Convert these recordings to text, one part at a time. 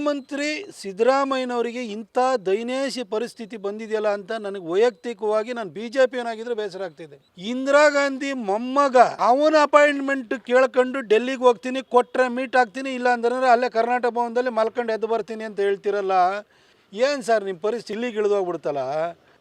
ಮುಖ್ಯಮಂತ್ರಿ ಸಿದ್ದರಾಮಯ್ಯನವರಿಗೆ ಇಂಥ ದೈನೇಶಿ ಪರಿಸ್ಥಿತಿ ಬಂದಿದೆಯಲ್ಲ ಅಂತ ನನಗೆ ವೈಯಕ್ತಿಕವಾಗಿ ನಾನು ಬಿ ಜೆ ಪಿನಾಗಿದ್ರೆ ಬೇಸರ ಆಗ್ತಿದೆ. ಇಂದಿರಾ ಗಾಂಧಿ ಮೊಮ್ಮಗ, ಅವನ ಅಪಾಯಿಂಟ್ಮೆಂಟ್ ಕೇಳ್ಕೊಂಡು ಡೆಲ್ಲಿಗೆ ಹೋಗ್ತೀನಿ ಕೊಟ್ಟರೆ ಮೀಟ್ ಆಗ್ತೀನಿ, ಇಲ್ಲ ಅಂದ್ರೆ ಅಲ್ಲೇ ಕರ್ನಾಟಕ ಭವನದಲ್ಲಿ ಮಲ್ಕೊಂಡು ಎದ್ದು ಬರ್ತೀನಿ ಅಂತ ಹೇಳ್ತಿರಲ್ಲ, ಏನು ಸರ್ ನಿಮ್ಮ ಪರಿಸ್ಥಿತಿ? ಇಲ್ಲಿಗೆ ಇಳಿದೋಗ್ಬಿಡ್ತಲ್ಲ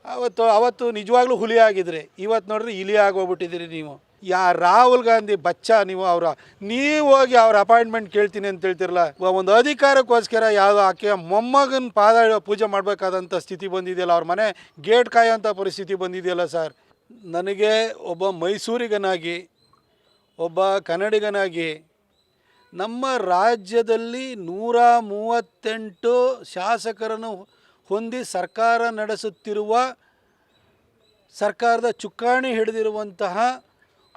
ಅವತ್ತು ಅವತ್ತು ನಿಜವಾಗ್ಲೂ ಹುಲಿ ಆಗಿದ್ರಿ ಇವತ್ತು ನೋಡ್ರಿ ಇಲಿ ಆಗೋಗ್ಬಿಟ್ಟಿದ್ದೀರಿ ನೀವು. ಯಾ ರಾಹುಲ್ ಗಾಂಧಿ ಬಚ್ಚ ನೀವು ಅವರ, ನೀವು ಹೋಗಿ ಅವ್ರ ಅಪಾಯಿಂಟ್ಮೆಂಟ್ ಕೇಳ್ತೀನಿ ಅಂತ ಹೇಳ್ತಿರಲ್ಲ ಒಂದು ಅಧಿಕಾರಕ್ಕೋಸ್ಕರ ಯಾವುದೋ ಆಕೆ ಮೊಮ್ಮಗನ ಪಾದ ಪೂಜೆ ಮಾಡಬೇಕಾದಂಥ ಸ್ಥಿತಿ ಬಂದಿದೆಯಲ್ಲ ಅವ್ರ ಮನೆ, ಗೇಟ್ ಕಾಯೋಂಥ ಪರಿಸ್ಥಿತಿ ಬಂದಿದೆಯಲ್ಲ ಸರ್. ನನಗೆ ಒಬ್ಬ ಮೈಸೂರಿಗನಾಗಿ, ಒಬ್ಬ ಕನ್ನಡಿಗನಾಗಿ, ನಮ್ಮ ರಾಜ್ಯದಲ್ಲಿ ನೂರ ಮೂವತ್ತೆಂಟು ಶಾಸಕರನ್ನು ಹೊಂದಿ ಸರ್ಕಾರ ನಡೆಸುತ್ತಿರುವ ಸರ್ಕಾರದ ಚುಕ್ಕಾಣಿ ಹಿಡಿದಿರುವಂತಹ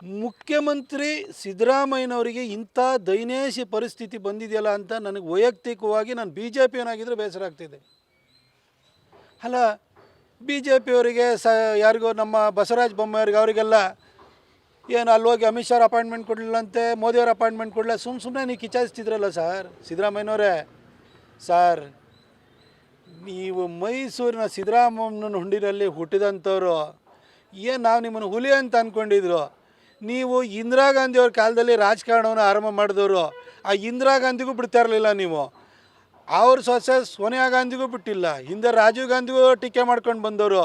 ಮುಖ್ಯಮಂತ್ರಿ ಸಿದ್ದರಾಮಯ್ಯನವರಿಗೆ ಇಂಥ ದೈನೇಶಿ ಪರಿಸ್ಥಿತಿ ಬಂದಿದೆಯಲ್ಲ ಅಂತ ನನಗೆ ವೈಯಕ್ತಿಕವಾಗಿ ನಾನು ಬಿ ಜೆ ಪಿಯವನಾಗಿದ್ದರೆ ಬೇಸರ ಆಗ್ತಿದೆ. ಅಲ್ಲ ಬಿ ಜೆ ಪಿಯವರಿಗೆ ಸ, ಯಾರಿಗೋ ನಮ್ಮ ಬಸವರಾಜ ಬೊಮ್ಮಾಯಿಗೆ ಅವರಿಗೆಲ್ಲ ಏನು ಅಲ್ಲಿ ಹೋಗಿ ಅಮಿತ್ ಶಾ ಅಪಾಯಿಂಟ್ಮೆಂಟ್ ಕೊಡಲಿಲ್ಲಂತೆ ಮೋದಿಯವ್ರ ಅಪಾಯಿಂಟ್ಮೆಂಟ್ ಕೊಡಲಿಲ್ಲ ಸುಮ್ಮ ಸುಮ್ಮನೆ ನೀವು ಕಿಚಾಯಿಸ್ತಿದ್ರಲ್ಲ ಸರ್, ಸಿದ್ದರಾಮಯ್ಯನವರೇ. ಸರ್, ನೀವು ಮೈಸೂರಿನ ಸಿದ್ದರಾಮಯ್ಯನ ಹುಂಡಿನಲ್ಲಿ ಹುಟ್ಟಿದಂಥವ್ರು, ಏನು ನಾವು ನಿಮ್ಮನ್ನು ಹುಲಿ ಅಂತ ಅಂದ್ಕೊಂಡಿದ್ರು ನೀವು ಇಂದಿರಾ ಗಾಂಧಿ ಅವ್ರ ಕಾಲದಲ್ಲಿ ರಾಜಕಾರಣವನ್ನು ಆರಂಭ ಮಾಡಿದವರು, ಆ ಇಂದಿರಾ ಗಾಂಧಿಗೂ ಬಿಡ್ತಾ ಇರಲಿಲ್ಲ ನೀವು. ಅವ್ರ ಸೊಸೆ ಸೋನಿಯಾ ಗಾಂಧಿಗೂ ಬಿಟ್ಟಿಲ್ಲ, ಹಿಂದೆ ರಾಜೀವ್ ಗಾಂಧಿಗೂ ಟೀಕೆ ಮಾಡ್ಕೊಂಡು ಬಂದವರು.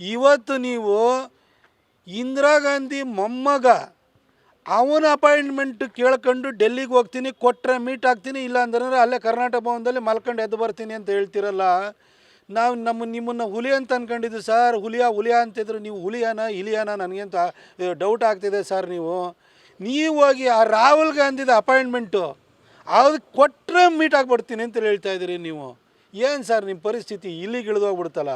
ಇವತ್ತು ನೀವು ಇಂದಿರಾ ಗಾಂಧಿ ಮೊಮ್ಮಗ, ಅವನ ಅಪಾಯಿಂಟ್ಮೆಂಟ್ ಕೇಳ್ಕೊಂಡು ಡೆಲ್ಲಿಗೆ ಹೋಗ್ತೀನಿ ಕೊಟ್ಟರೆ ಮೀಟ್ ಆಗ್ತೀನಿ, ಇಲ್ಲ ಅಂತಂದ್ರೆ ಅಲ್ಲೇ ಕರ್ನಾಟಕ ಭವನದಲ್ಲಿ ಮಲ್ಕೊಂಡು ಎದ್ದು ಬರ್ತೀನಿ ಅಂತ ಹೇಳ್ತಿರಲ್ಲ. ನಾವು ನಮ್ಮ ನಿಮ್ಮನ್ನು ಹುಲಿ ಅಂತ ಅಂದ್ಕೊಂಡಿದ್ದು ಸರ್. ಹುಲಿಯಾ ಹುಲಿಯಾ ಅಂತಿದ್ರು. ನೀವು ಹುಲಿಯಾನ, ಇಲಿಯಾನ? ನನಗೆಂತ ಡೌಟ್ ಆಗ್ತಿದೆ ಸರ್ ನೀವು. ನೀವು ಹೋಗಿ ಆ ರಾಹುಲ್ ಗಾಂಧಿದ ಅಪಾಯಿಂಟ್ಮೆಂಟು ಅದು ಕೊಟ್ಟರೆ ಮೀಟ್ ಆಗಿಬಿಡ್ತೀನಿ ಅಂತ ಹೇಳ್ತಾ ಇದ್ದೀರಿ ನೀವು. ಏನು ಸರ್ ನಿಮ್ಮ ಪರಿಸ್ಥಿತಿ? ಇಲ್ಲಿಗೆ ಇಳಿದೋಗ್ಬಿಡ್ತಲ್ಲ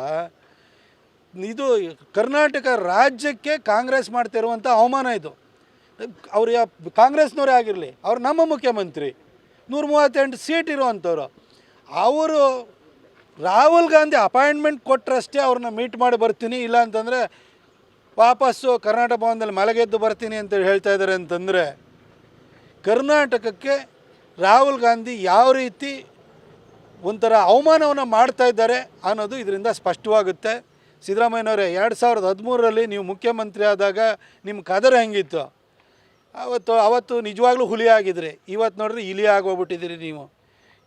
ಇದು ಕರ್ನಾಟಕ ರಾಜ್ಯಕ್ಕೆ ಕಾಂಗ್ರೆಸ್ ಮಾಡ್ತಿರುವಂಥ ಅವಮಾನ ಇದು. ಅವ್ರು ಯಾ, ಕಾಂಗ್ರೆಸ್ನವರೇ ಆಗಿರಲಿ, ಅವ್ರು ನಮ್ಮ ಮುಖ್ಯಮಂತ್ರಿ. ನೂರ ಮೂವತ್ತೆಂಟು ಸೀಟ್ ಇರುವಂಥವ್ರು ಅವರು ರಾಹುಲ್ ಗಾಂಧಿ ಅಪಾಯಿಂಟ್ಮೆಂಟ್ ಕೊಟ್ಟರಷ್ಟೇ ಅವ್ರನ್ನ ಮೀಟ್ ಮಾಡಿ ಬರ್ತೀನಿ, ಇಲ್ಲ ಅಂತಂದರೆ ವಾಪಸ್ಸು ಕರ್ನಾಟಕ ಭವನದಲ್ಲಿ ಮಲಗೆದ್ದು ಬರ್ತೀನಿ ಅಂತ ಹೇಳ್ತಾ ಇದ್ದಾರೆ ಅಂತಂದರೆ ಕರ್ನಾಟಕಕ್ಕೆ ರಾಹುಲ್ ಗಾಂಧಿ ಯಾವ ರೀತಿ ಒಂಥರ ಅವಮಾನವನ್ನು ಮಾಡ್ತಾ ಇದ್ದಾರೆ ಅನ್ನೋದು ಇದರಿಂದ ಸ್ಪಷ್ಟವಾಗುತ್ತೆ. ಸಿದ್ದರಾಮಯ್ಯನವರೇ, ಎರಡು ಸಾವಿರದ ಹದಿಮೂರರಲ್ಲಿ ನೀವು ಮುಖ್ಯಮಂತ್ರಿ ಆದಾಗ ನಿಮ್ಮ ಕದರ ಹೆಂಗಿತ್ತು? ಅವತ್ತು ಅವತ್ತು ನಿಜವಾಗ್ಲೂ ಹುಲಿ ಆಗಿದ್ರಿ. ಇವತ್ತು ನೋಡ್ರಿ ಇಲಿ ಆಗೋಗ್ಬಿಟ್ಟಿದ್ದೀರಿ ನೀವು.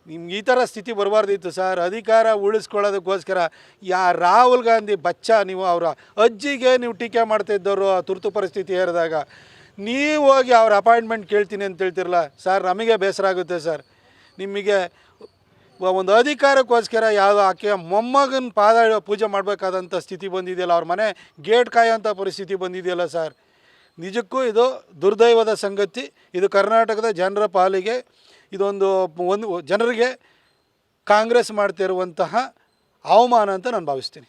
ನಿಮ್ಗೆ ಈ ಥರ ಸ್ಥಿತಿ ಬರಬಾರ್ದಿತ್ತು ಸರ್. ಅಧಿಕಾರ ಉಳಿಸ್ಕೊಳ್ಳೋದಕ್ಕೋಸ್ಕರ ಯಾ ರಾಹುಲ್ ಗಾಂಧಿ ಬಚ್ಚ ನೀವು ಅವರ ಅಜ್ಜಿಗೆ ನೀವು ಟೀಕೆ ಮಾಡ್ತಾ ಇದ್ದವರು ಆ ತುರ್ತು ಪರಿಸ್ಥಿತಿ ಹೇರಿದಾಗ ನೀವು ಹೋಗಿ ಅವ್ರ ಅಪಾಯಿಂಟ್ಮೆಂಟ್ ಕೇಳ್ತೀನಿ ಅಂತ ಹೇಳ್ತಿರಲ್ಲ ಸರ್, ನಮಗೆ ಬೇಸರ ಆಗುತ್ತೆ ಸರ್. ನಿಮಗೆ ಒಂದು ಅಧಿಕಾರಕ್ಕೋಸ್ಕರ ಯಾವುದೋ ಆಕೆ ಮೊಮ್ಮಗನ ಪಾದ ಪೂಜೆ ಮಾಡಬೇಕಾದಂಥ ಸ್ಥಿತಿ ಬಂದಿದೆಯಲ್ಲ, ಅವ್ರ ಮನೆ ಗೇಟ್ ಕಾಯೋಂಥ ಪರಿಸ್ಥಿತಿ ಬಂದಿದೆಯಲ್ಲ ಸರ್. ನಿಜಕ್ಕೂ ಇದು ದುರ್ದೈವದ ಸಂಗತಿ. ಇದು ಕರ್ನಾಟಕದ ಜನರ ಪಾಲಿಗೆ ಇದೊಂದು ಒಂದು ಜನರಿಗೆ ಕಾಂಗ್ರೆಸ್ ಮಾಡ್ತಿರುವಂತಹ ಅವಮಾನ ಅಂತ ನಾನು ಭಾವಿಸ್ತೀನಿ.